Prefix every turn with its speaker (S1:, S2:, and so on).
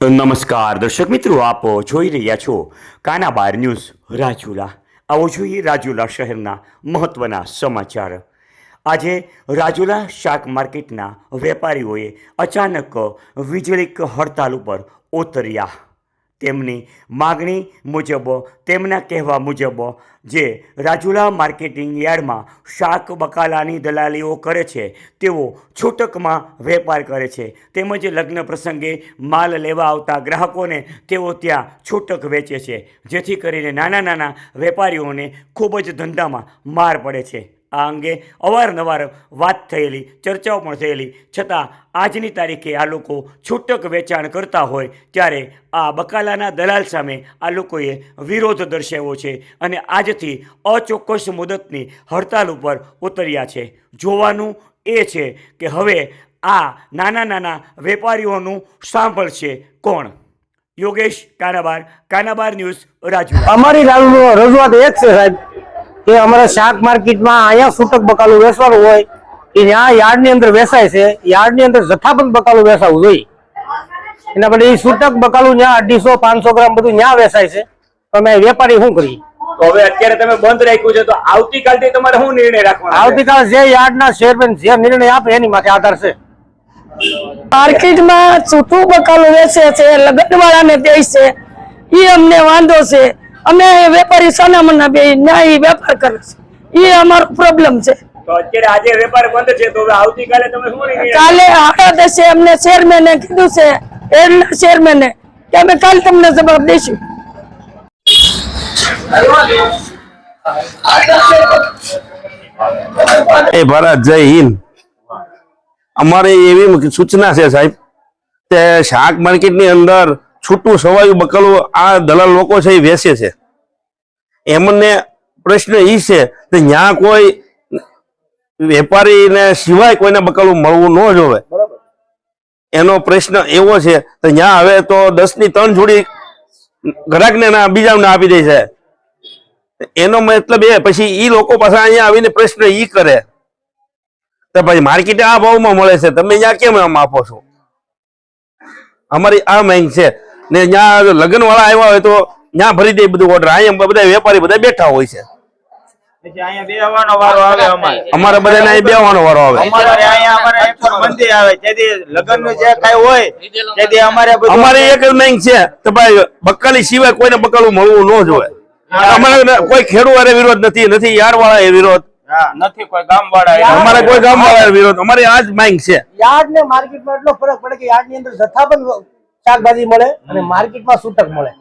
S1: નમસ્કાર, દર્શક મિત્રો, આપ જોઈ રહ્યા છો કાનાબાર ન્યૂઝ રાજુલા. આવો જોઈએ રાજુલા શહેરના મહત્વના સમાચાર. આજે રાજુલા શાક માર્કેટના વેપારીઓએ અચાનક વીજળીક હડતાલ ઉપર ઉતર્યા તેમની માગણી મુજબ, તેમના કહેવા મુજબ, જે રાજુલા માર્કેટિંગ યાર્ડમાં શાક બકાલાની દલાલીઓ કરે છે, તેઓ છૂટકમાં વેપાર કરે છે. તેમજ લગ્ન પ્રસંગે માલ લેવા આવતા ગ્રાહકોને તેઓ ત્યાં છૂટક વેચે છે, જેથી કરીને નાના નાના વેપારીઓને ખૂબ જ ધંધામાં માર પડે છે. આ અંગે અવારનવાર વાત થયેલી, ચર્ચાઓ પણ થયેલી. છતાં આજની તારીખે આ લોકો છૂટક વેચાણ કરતા હોય ત્યારે આ બકાલાના દલાલ સામે આ લોકોએ વિરોધ દર્શાવ્યો છે અને આજથી અચોક્કસ મુદતની હડતાલ ઉપર ઉતર્યા છે. જોવાનું એ છે કે હવે આ નાના નાના વેપારીઓનું સાંભળશે કોણ? યોગેશ કાનાબાર કાનાબાર ન્યૂઝ રાજુ
S2: અમારી રજૂઆત એક છે સાહેબ. કે અમારે શાક માર્કેટમાં અહીંયા છૂટક બકાલું વેચવાનું હોય કે ત્યાં યાર્ડની અંદર વેચાય છે યાર્ડની અંદર જથ્થાબંધ બકાલું વેચાવું જોઈએ. એના માટે એ છૂટક બકાલું જ્યાં અઢીસો પાંચસો ગ્રામ બધું ત્યાં વેચાય છે. તમે વેપારી શું કરીએ?
S1: તો હવે અત્યારે તમે બંધ રાખ્યું છે તો આવતીકાલથી તમારે શું નિર્ણય રાખવાનો છે?
S2: આવતીકાલે જે યાર્ડના ચેરમેન જે નિર્ણય આપે એની માથે આધાર છે.
S3: માર્કેટમાં છૂટું બકાલું વેચે છે લગ્ન વાળાને દે છે એ અમને વાંધો છે. અમે વેપારી સોનામના બે ન્યાય વેપાર કરે છે. એ અમારો પ્રોબ્લેમ છે.
S1: આજે વેપાર બંધ છે તો આવતીકાલે તમે શું
S3: કાલે આડા દેશે અમને ચેરમેને કીધું છે એમના ચેરમેને કે અમે કાલે તમને જવાબ દઈશું
S4: એ ભારત જય હિન્દ. અમારે એવી સૂચના છે સાહેબ કે શાક માર્કેટની અંદર છૂટું સવાયું બકલું આ દલાલ લોકો છે એ વેચે છે. એમને પ્રશ્ન એ છે કે ત્યાં કોઈ વેપારીને સિવાય કોઈને બકલું મળવું ન જોવે. એનો પ્રશ્ન એવો છે તો ત્યાં હવે તો દસની ત્રણ જોડી ગ્રાહકને ના બીજાને આપી દે છે. એનો મતલબ એ પછી એ લોકો પાછા અહીંયા આવીને પ્રશ્ન એ કરે. તો પછી માર્કેટે આ ભાવમાં મળે છે તમે અહીંયા કેમ આમ આપો છો? અમારી આ માંગ છે. ને ત્યાં લગ્ન વાળા આવ્યા હોય તો ત્યાં ભરી દે બધું ઓર્ડર અહીંયા બધા વેપારી બધા બેઠા હોય છે.
S5: પછી અહીંયા બેહવાનો વારો આવે અમારે.
S4: બધા અહીં બેવાનો વારો આવે.
S5: અમારે
S4: એક માંગ છે કે ભાઈ બકાલી સિવાય કોઈને બકાલું મળવું ન જોઈએ અમારે કોઈ ખેડૂત વિરોધ નથી નથી યાર વાળા એ વિરોધ
S5: નથી કોઈ ગામ વાળા
S4: અમારે કોઈ ગામ વાળા વિરોધ. અમારે આ જ માંગ છે.
S2: યાર્ડ ને માર્કેટમાં એટલો ફરક પડે કે યાર્ડની અંદર જથ્થાબંધ શાકભાજી મળે અને માર્કેટમાં છૂટક મળે.